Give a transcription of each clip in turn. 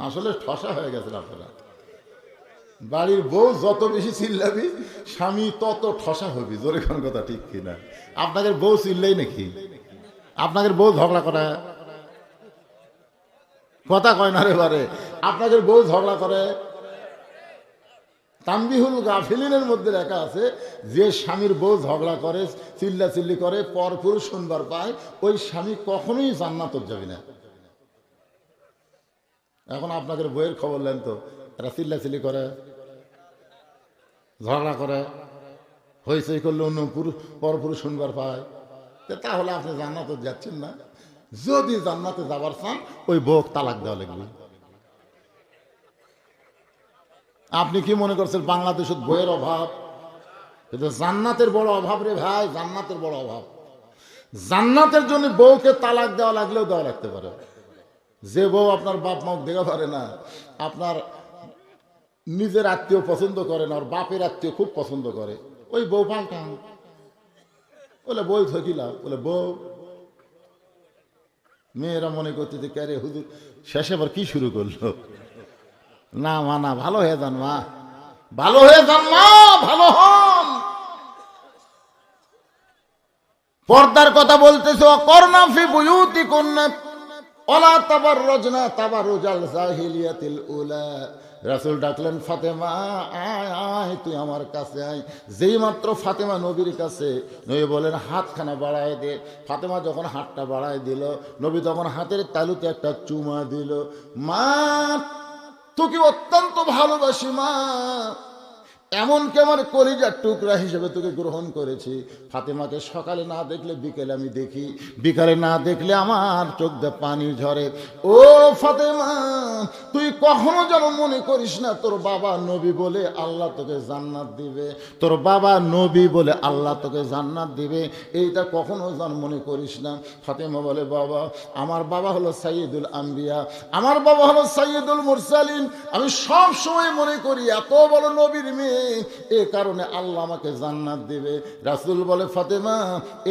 আসলে ঠসা হয়ে গেছেন আপনারা বাড়ির বউ যত বেশি চিল্লাবি, স্বামী তত ঠসা হবি। জোরে কোন কথা, ঠিক কিনা আপনাদের বউ চিল্লাই নাকি? আপনাদের বউ ঝগড়া করে? কথা কয় না রে বারে। আপনাদের বউ ঝগড়া করে? তাম্বিহুল গাফিলিনের মধ্যে লেখা আছে, যে স্বামীর বউ ঝগড়া করে চিল্লা চিল্লি করে পরপুর শুনবার পায়, ওই স্বামী কখনোই জান্নাতত যাবে না। এখন আপনাদের বইয়ের খবর নেন তো, এরা চিল্লা চিল্লি করে, ঝগড়া করে, হইচই করলে অন্য পুরুষ পরপুরুষ শুনবার পায়। তাহলে আপনি জান্নাতে যাচ্ছেন না। যদি জান্নাতে যাবার চান, ওই বউ তালাক দেওয়া লাগবে। আপনি কি মনে করছেন বাংলাদেশের বইয়ের অভাব? কিন্তু জান্নাতের বড় অভাব রে ভাই, জান্নাতের বড় অভাব। জান্নাতের জন্য বউকে তালাক দেওয়া লাগলেও দেওয়া লাগতে পারে। যে বউ আপনার বাপ মাও দেখা পারে না, আপনার নিজের আত্মীয় পছন্দ করে না বাপের আত্মীয় খুব পছন্দ করে, ওই বউ পাল্টান বলে বই থাকিলাম বলে, বউ, মেয়েরা মনে করতে যে, ক্যারে, হুজুর, শেষে আবার কি শুরু করল? না মা, না, ভালো হয়ে যান মা, ভালো হয়ে যান মা, ভালো হন। পর্দার কথা বলতেছ করোনা ফি বুয়ুতি কন্যা ওলা তাবার রজনা তাবার রোজাল জাহিলিয়াতিল উলা। রাসুল ডাকলেন, ফাতেমা, আয় আয়, তুই আমার কাছে আয়। যেই মাত্র ফাতেমা নবীর কাছে, নবী বলেন হাতখানা বাড়ায় দে। ফাতেমা যখন হাতটা বাড়ায় দিল, নবী তখন হাতের তালুতে একটা চুমা দিল, মা, তোকে অত্যন্ত ভালোবাসি, মা। এমনকি আমার কলিজার টুকরা হিসেবে তোকে গ্রহণ করেছি? ফাতেমাকে সকালে না দেখলে, বিকেলে আমি দেখি। বিকালে না দেখলে আমার চোখ দিয়ে পানি ঝরে। ও ফাতেমা, তুই কখনো যেন মনে করিস না, তোর বাবা নবী বলে আল্লাহ তোকে জান্নাত দিবে। তোর বাবা নবী বলে আল্লাহ তোকে জান্নাত দিবে। এইটা কখনো যেন মনে করিস না। ফাতেমা বলে, বাবা, আমার বাবা হলো সাইয়েদুল আম্বিয়া। আমার বাবা হলো সাইয়েদুল মুরসালিন। আমি সব সময় মনে করি, এত বড় নবীর মেয়ে এ কারণে আল্লাহ আমাকে জান্নাত দিবে। রাসুল বলে, ফাতেমা,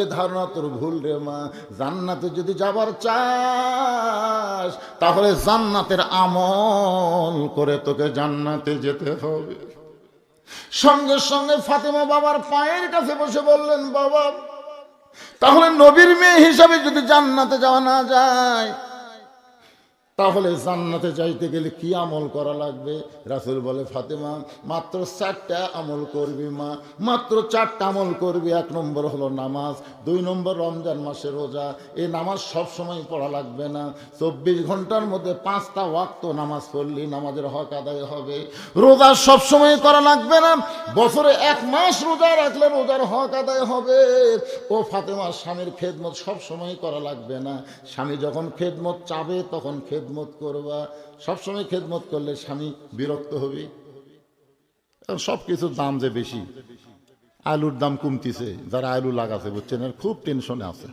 এ ধারণা তোর ভুল রে মা। জান্নাতে যদি যাবার চাস, তাহলে জান্নাতের আমল করে তোকে জান্নাতে যেতে হবে। সঙ্গে সঙ্গে ফাতেমা বাবার পায়ের কাছে বসে বললেন, বাবা, তাহলে নবীর মেয়ে হিসাবে যদি জান্নাতে যাওয়া না যায় তাহলে জান্নাতে যাইতে গেলে কি আমল করা লাগবে? রাসুল বলে, ফাতেমা, মাত্র চারটা আমল করবি মা। মাত্র চারটা আমল করবি। এক নম্বর হলো নামাজ, দুই নম্বর রমজান মাসে রোজা। এই নামাজ সব সময় পড়া লাগবে না। চব্বিশ ঘণ্টার মধ্যে পাঁচটা ওয়াক্ত নামাজ পড়লি, নামাজের হক আদায় হবে। রোজা সব সময় করা লাগবে না। বছরে এক মাস রোজা রাখলে রোজার হক আদায় হবে। ও ফাতেমা, স্বামীর খেদমত সব সময় করা লাগবে না। স্বামী যখন খেদমত চাবে, তখন খেদমত করবা, সবসময় খেদমত করলে স্বামী বিরক্ত হবে। সব কিছুর দাম যে বেশি, আলুর দাম কমতিছে, যারা আলু লাগাছে, বুঝছেন? খুব টেনশনে আছে।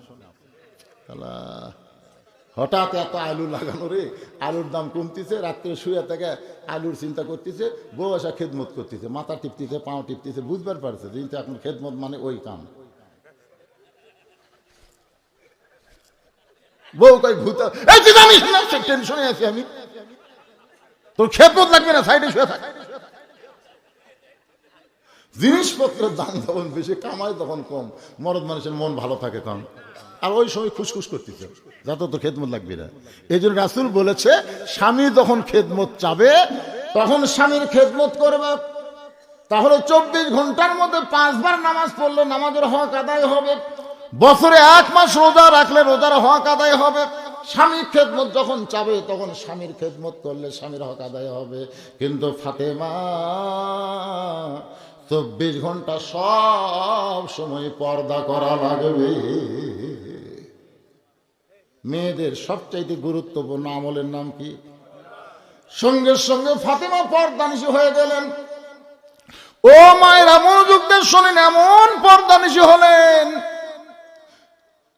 হঠাৎ এত আলু লাগানো রে, আলুর দাম কমতিছে, রাত্রে শুয়ে থেকে আলুর চিন্তা করতেছে, বউ আসা খেদমত করতেছে, মাথা টিপতেছে, পাও টিপতেছে, বুঝবার পারছে কিন্তু এখন খেদমত মানে ওই কাম। বউ কই ভূত। এই তুই টেনশনে আছি আমি। তোর খেদমত লাগবে না সাইডে শুয়ে থাক। জিনিসপত্রের দাম যখন বেশি, কামাই তখন কম। মরদ মানুষের মন ভালো থাকে কম আর ওই সময় খুশখুশ করতেছে। যাতে তো খেদমত লাগবে না। এই জন্য রাসুল বলেছে, স্বামী যখন খেদমত চাবে, তখন স্বামীর খেদমত করবে। তাহলে চব্বিশ ঘণ্টার মধ্যে পাঁচবার নামাজ পড়লে নামাজের হক আদায় হবে। বছরে এক মাস রোজা রাখলে রোজার হক আদায় হবে। স্বামীর খেদমত যখন চাবে, তখন স্বামীর খেদমত করলে স্বামীর হক আদায় হবে। কিন্তু ফাতেমা, চব্বিশ ঘণ্টা সব সময় পর্দা করা লাগবে। মেয়েদের সবচাইতে গুরুত্বপূর্ণ আমলের নাম কি? সঙ্গে সঙ্গে ফাতেমা পর্দানিশী হয়ে গেলেন। ও মায়েরা, মনোযোগ দিয়ে শোনেন, এমন পর্দানিশী হলেন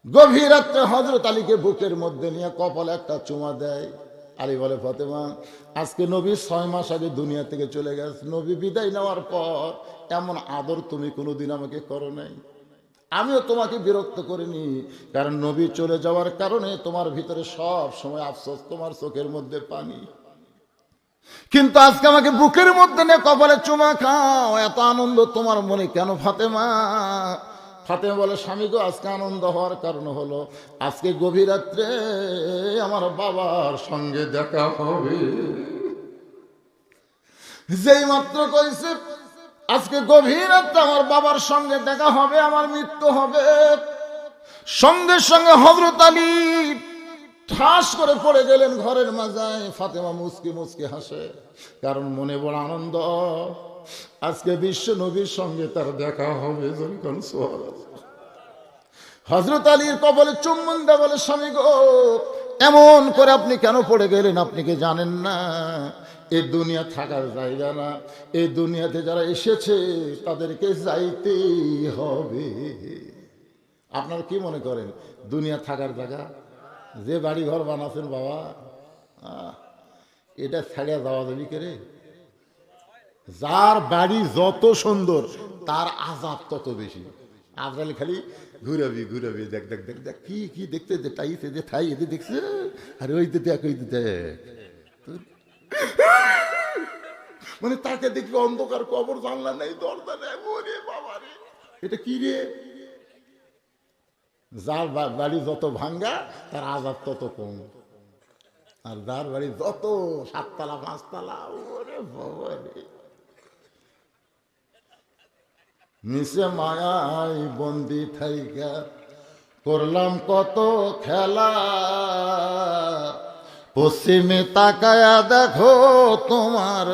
গভীর রাত্রে হজরত আলীকে বুকের মধ্যে নিয়ে কপালে একটা চুমা দেয়। আলী বলে, ফতেমা, আজকে নবী ছয় মাস আগে দুনিয়া থেকে চলে গেছে। নবী বিদায় নেওয়ার পর এমন আদর তুমি কোনোদিন আমাকে করো নাই। আমিও তোমাকে বিরক্ত করিনি, কারণ নবী চলে যাওয়ার কারণে তোমার ভিতরে সব সময় আফসোস, তোমার চোখের মধ্যে পানি। কিন্তু আজকে আমাকে বুকের মধ্যে নিয়ে কপালে চুমা খাও। এত আনন্দ তোমার মনে কেন, ফাতেমা? ফাতেমা বলে, স্বামী গো, আজকে আনন্দ হওয়ার কারণ হলো, আজকে গভীর রাত্রে আমার বাবার সঙ্গে দেখা হবে। যেই মাত্র কইছে, আজকে গভীর রাত্রে আমার বাবার সঙ্গে দেখা হবে, আমার মৃত্যু হবে। সঙ্গে সঙ্গে হজরত আলী ঠাস করে পড়ে গেলেন ঘরের মাজায় ফাতেমা মুসকি মুসকি হাসে, কারণ মনে বড় আনন্দ। আজকে বিশ্ব নবীর সঙ্গে তার দেখা হবে হজরত আলীর কবলে চুম্বন দা বলে, স্বামী গো, এমন করে আপনি কেন পড়ে গেলেন? আপনি কি জানেন না? এই দুনিয়া থাকার জায়গা না। এই দুনিয়াতে যারা এসেছে, তাদেরকে যাইতেই হবে। আপনারা কি মনে করেন? দুনিয়া থাকার জায়গা? যে বাড়ি ঘর বানাচ্ছেন বাবা এটা ছাড়িয়া যাওয়া যাবি কে রে? যার বাড়ি যত সুন্দর, তার আজাব তত বেশি। আজরাল খালি ঘুরাবি ঘুরাবি, দেখ দেখ দেখ দেখ, কি কি দেখতে দে টাইতে দে থাই এতে দেখছে, আরে দেখ ওইতে দেখ। মানে তাকে দেখবি অন্ধকার কবর, জানলা নেই, দরজা নেই, ওরে বাবা রে। এটা কি রে? যার বাড়ি যত ভাঙ্গা, তার আজাব তত কম। আর যার বাড়ি যত সাততলা, পাঁচতলা, ওরে বাবা রে। মিশে মায়াই বন্দি থাইকা। করলাম কত খেলা। পশ্চিমে তাকায়া দেখো, তোমার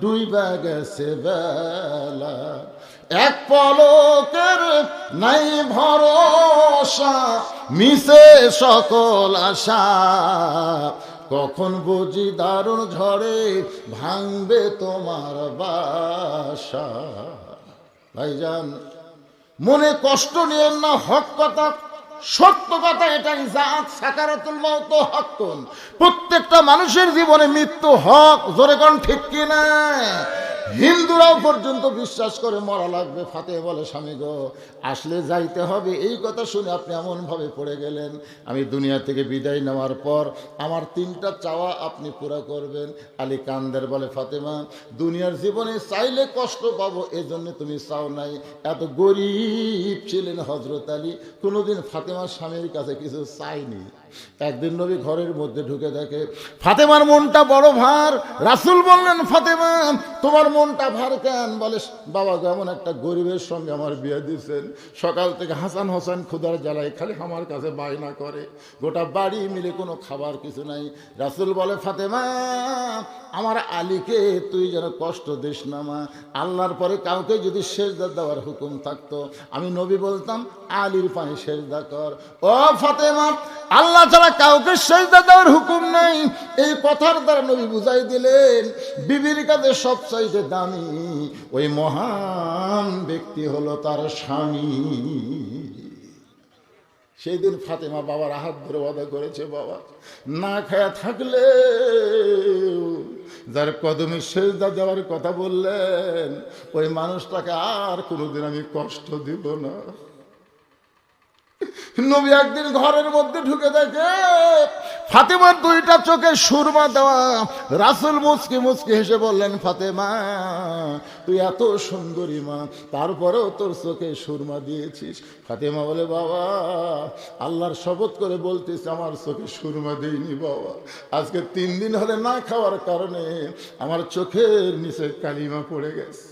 ডুইবা গেছে বেলা। এক পলকের নাই ভরসা, মিশে সকল আশা। কখন বুঝি দারুণ ঝড়ে ভাঙবে তোমার বাসা। ভাইজান, মনে কষ্ট নিয়েন না, হক কথা, সত্য কথা এটাই জাত সাকারাতুল মত হক প্রত্যেকটা মানুষের জীবনে মৃত্যু হক, জোরে কোন ঠিক কি কিনা? হিন্দুরাও পর্যন্ত বিশ্বাস করে মরা লাগবে। ফাতে বলে, স্বামী গো, আসলে যাইতে হবে। এই কথা শুনে আপনি এমনভাবে পড়ে গেলেন। আমি দুনিয়া থেকে বিদায় নেওয়ার পর আমার তিনটা চাওয়া আপনি পুরো করবেন। আলী কান্দের বলে, ফাতেমা, দুনিয়ার জীবনে চাইলে কষ্ট পাবো, এজন্য তুমি চাও নাই। এত গরিব ছিলেন হজরত আলী। কোনোদিন ফাতেমার স্বামীর কাছে কিছু চাইনি। একদিন নবী ঘরের মধ্যে ঢুকে দেখে ফাতেমার মনটা বড় ভার। রাসুল বললেন ফাতেমা তোমার মনটা ভার কেন? বলে বাবা গো, এমন একটা গরিবের সঙ্গে আমার বিয়ে দিয়েছেন। সকাল থেকে হাসান হোসেন খুদার জ্বালায় খালি আমার কাছে বায়না করে। গোটা বাড়ি মিলে কোনো খাবার কিছু নাই। রাসুল বলে ফাতেমা আমার আলীকে তুই যেন কষ্ট দিস না মা। আল্লাহর পরে কাউকে যদি সেজদা দেওয়ার হুকুম থাকতো আমি নবী বলতাম আলীর পায়ে সেজদা কর। ও ফাতেমা আল্লাহ ছাড়া কাউকে সেজদা দেওয়ার হুকুম নাই। এই কথার দ্বারা নবী বুঝাই দিলেন, বিবির কাছে সবচাইতে দামি ওই মহান ব্যক্তি হলো তার স্বামী। সেই দিন ফাতেমা বাবার হাত ধরে ওয়াদা করেছে, বাবা, না খায়া থাকলে যার কদমে সেজদা দেওয়ার কথা বললেন, ওই মানুষটাকে আর কোনোদিন আমি কষ্ট দিব না। নবী একদিন ঘরের মধ্যে ঢুকে দেখে ফাতেমার দুইটা চোখে সুরমা দেওয়া। রাসুল মুচকি মুচকি হেসে বললেন, ফাতেমা, তুই এত সুন্দরী মা, তারপরেও তোর চোখে সুরমা দিয়েছিস। ফাতেমা বলে, বাবা, আল্লাহর শপথ করে বলতিস আমার চোখে সুরমা দিইনি বাবা। আজকে তিন দিন হলে না খাওয়ার কারণে আমার চোখের নিচে কালিমা পড়ে গেছে।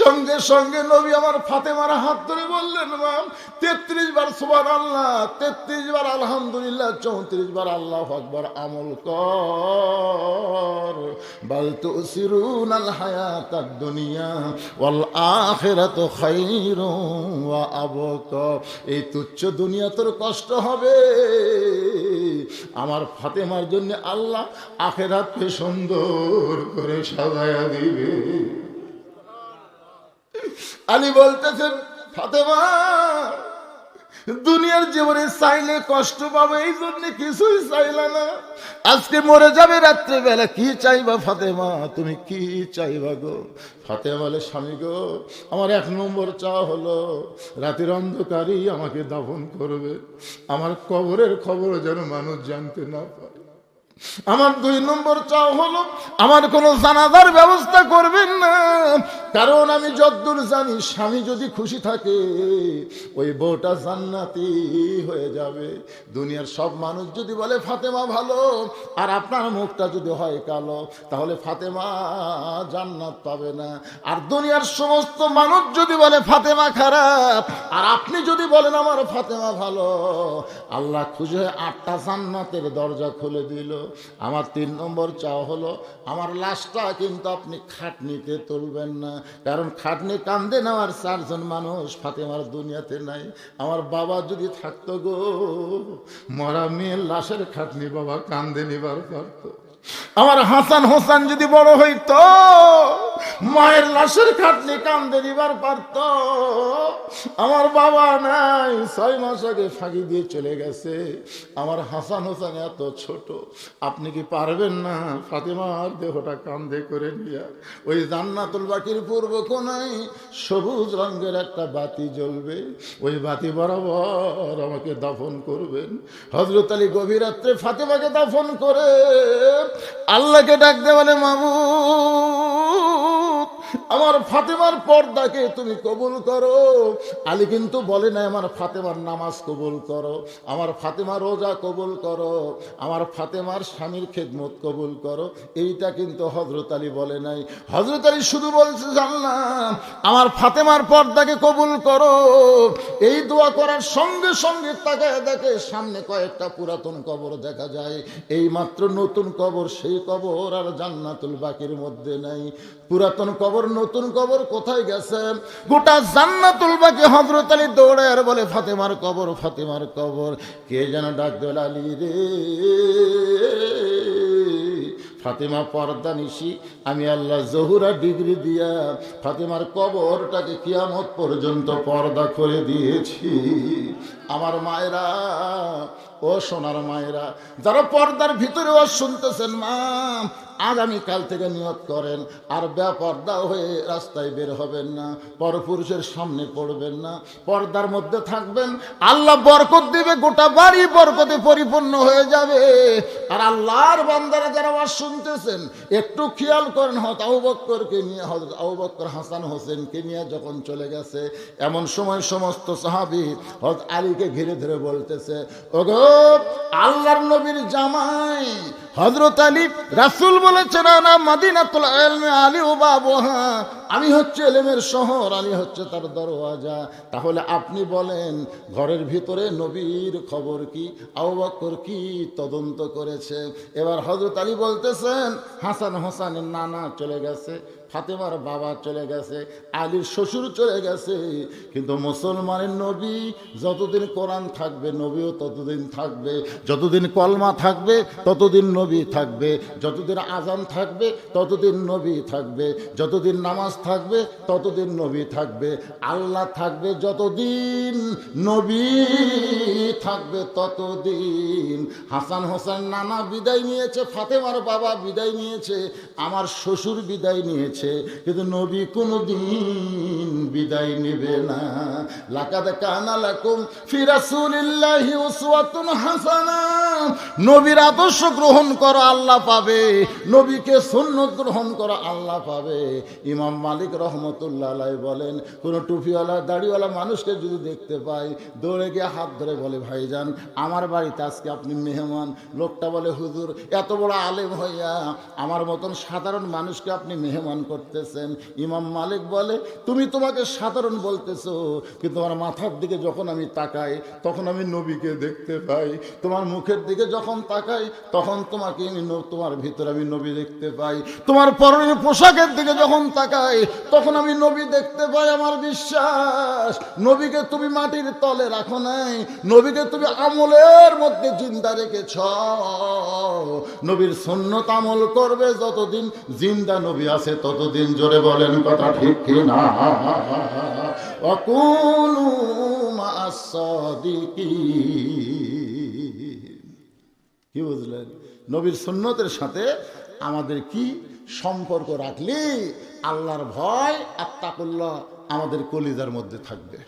সঙ্গে সঙ্গে নবী আমার ফাতেমার হাত ধরে বললেন, মাম, তেত্রিশ বার সুবার আল্লাহ তেত্রিশ বার আলহামদুলিল্লাহ, চৌত্রিশ বার আল্লাহ আকবার আমল কর। বল তো সিরুন আল হায়াত দুনিয়া ওয়াল আখিরাত খাইরুম ওয়া আবকা। এই তুচ্ছ দুনিয়া তোর কষ্ট হবে। আমার ফাতেমার জন্য আল্লাহ আখেরাতকে সুন্দর করে সাজায়া দিবে। আলী বলতেছেন, ফাতেমা, দুনিয়ার জীবনে চাইলে কষ্ট পাবে, এই জন্য কিছুই চাইলা না। আজকে মরে যাবে রাত্রেবেলা, কি চাইবা ফাতেমা? তুমি কি চাইবা গো? ফাতেমা বলে, স্বামী গো, আমার এক নম্বর চা হলো, রাতের অন্ধকারই আমাকে দাফন করবে। আমার কবরের খবর যেন মানুষ জানতে না পারে আমার দুই নম্বর চাও হলো, আমার কোনো জানাজার ব্যবস্থা করবেন না। কারণ আমি যদ্দূর জানি, স্বামী যদি খুশি থাকে, ওই বউটা জান্নাতি হয়ে যাবে। দুনিয়ার সব মানুষ যদি বলে, ফাতেমা ভালো। আর আপনার মুখটা যদি হয় কালো, তাহলে ফাতেমা জান্নাত পাবে না। আর দুনিয়ার সমস্ত মানুষ যদি বলে, ফাতেমা খারাপ। আর আপনি যদি বলেন, আমার ফাতেমা ভালো। আল্লাহ খুশি হয়ে আটটা জান্নাতের দরজা খুলে দিল। আমার তিন নম্বর চাওয়া হলো, আমার লাশটা কিন্তু আপনি খাটনিতে তুলবেন না। কারণ খাটনি কান্দে আমার চারজন মানুষ, ফাতেমার দুনিয়াতে নাই। আমার বাবা যদি থাকতো গো, মরা মেয়ের লাশের খাটনি বাবা কান্দে নিবার পারতো। আমার হাসান হোসান যদি বড় হইতো, মায়ের লাশের খাটনি কান্দে দিবার পারত। আমার বাবা নাই, ছয় মাস আগে ফাঁকি দিয়ে চলে গেছে। আমার হাসান হোসান এত ছোট, আপনি কি পারবেন না ফাতেমার দেহটা কান্দে করে নিয়ে? ওই জান্নাতুল বাকির পূর্ব কোনায় সবুজ রঙের একটা বাতি জ্বলবে। ওই বাতি বরাবর আমাকে দাফন করবেন। হজরত আলী গভীর রাত্রে ফাতেমাকে দাফন করে আল্লাহকে ডাকতে বলে মামু। আমার ফাতেমার পর্দাকে তুমি কবুল করো। আলী কিন্তু বলে নাই, আমার ফাতেমার নামাজ কবুল করো, আমার ফাতেমার রোজা কবুল করো, আমার ফাতেমার স্বামীর খেদমত কবুল করো। এইটা কিন্তু হজরত আলী বলে নাই। হজরত আলী শুধু বলছে, জানলাম, আমার ফাতেমার পর্দাকে কবুল করো। এই দোয়া করার সঙ্গে সঙ্গে তাকে দেখে সামনে কয়েকটা পুরাতন কবর দেখা যায়। এই মাত্র নতুন কবর, সেই কবর আর জান্নাতুল বাকির মধ্যে নাই। পুরাতন কবর নতুন কবর কোথায় গেছে? গোটা জান্নাতুল বাকি হজরত আলী দৌড়ে আর বলে, ফাতেমার কবর ফাতেমার কবর, কে যেন ডাক আলী রে? ফাতেমা পর্দা নিশি, আমি আল্লাহ জহুরা ডিগ্রি দিয়া ফাতেমার কবরটাকে কিয়ামত পর্যন্ত পর্দা করে দিয়েছি। আমার মায়েরা, ও সোনার মায়েরা, যারা পর্দার ভিতরে ও শুনতেছেন, মা আগামীকাল থেকে নিয়ত করেন, আর বেপর্দা হয়ে রাস্তায় বের হবেন না, পরপুরুষের সামনে পড়বেন না, পর্দার মধ্যে থাকবেন। আল্লাহ বরকত দিবে, গোটা বাড়ি বরকতে পরিপূর্ণ হয়ে যাবে। আর আল্লাহর বান্দারা যারা আওয়াজ শুনতেছেন, একটু খেয়াল করেন হত আবু বক্করকে নিয়ে হজরত আবু বক্কর হাসান হোসেনকে নিয়ে যখন চলে গেছে, এমন সময় সমস্ত সাহাবি হজরত আলীকে ঘিরে ধরে বলতেছে, ওগো, আল্লাহর নবীর জামাই হজরত আলী রাসুল বলেছেন না মাদিনাতুল এলমে আলী ও বাবহা। আমি হচ্ছে এলেমের শহর, আমি হচ্ছে তার দরওয়াজা। তাহলে আপনি বলেন, ঘরের ভিতরে নবীর খবর কি আবাকর কি তদন্ত করেছে? এবার হজরত আলী বলতেছেন, হাসান হোসানের নানা চলে গেছে। ফাতেমার বাবা চলে গেছে, আলীর শ্বশুর চলে গেছে। কিন্তু মুসলমানের নবী যতদিন কোরআন থাকবে, নবীও ততদিন থাকবে। যতদিন কলমা থাকবে, ততদিন নবী থাকবে। যতদিন আজান থাকবে, ততদিন নবী থাকবে। যতদিন নামাজ থাকবে, ততদিন নবী থাকবে। আল্লাহ থাকবে যতদিন, নবী থাকবে ততদিন। হাসান হোসেন নানা বিদায় নিয়েছে, ফাতেমার বাবা বিদায় নিয়েছে, আমার শ্বশুর বিদায় নিয়েছে। কিন্তু নবী কোনো দিন বিদায় নেবে না। লাকাদ কানা লাকুম ফি রাসূলিল্লাহি উসওয়াতুন হাসানা। নবীর আদর্শ গ্রহণ করো, আল্লাহ পাবে। নবীকে গ্রহণ করো, আল্লাহ পাবে। ইমাম মালিক বলেন টুপিওয়ালা, দাড়িওয়ালা মানুষকে যদি দেখতে পাই, দৌড়ে গিয়ে হাত ধরে বলে ভাইজান আমার বাড়িতে আজকে আপনি মেহমান। লোকটা বলে, হুজুর, এত বড় আলেম হইয়া আমার মতন সাধারণ মানুষকে আপনি মেহমান করতেছেন। ইমাম মালিক বলে, তুমি তোমাকে সাধারণ বলতেছো কিন্তু আমার মাথার দিকে যখন আমি তাকাই, তখন আমি নবীকে দেখতে পাই। তোমার মুখের দিকে যখন তাকাই, তখন তোমাকে তোমার ভিতরে আমি নবী দেখতে পাই। তোমার পরনের পোশাকের দিকে যখন তাকাই, তখন আমি নবী দেখতে পাই আমার বিশ্বাস। নবীকে তুমি মাটির তলে রাখো নাই, নবীকে তুমি আমলের মধ্যে জিন্দা রেখেছ। নবীর সন্ন্যত আমল করবে যতদিন, জিন্দা নবী আছে ততদিন। জোরে বলেন কথা ঠিক কিনা? কি বুঝলেন? নবীর সুন্নতের সাথে আমাদের কি সম্পর্ক রাখলে আল্লাহর ভয় আত্মাকুল্লাহ আমাদের কলিজার মধ্যে থাকবে।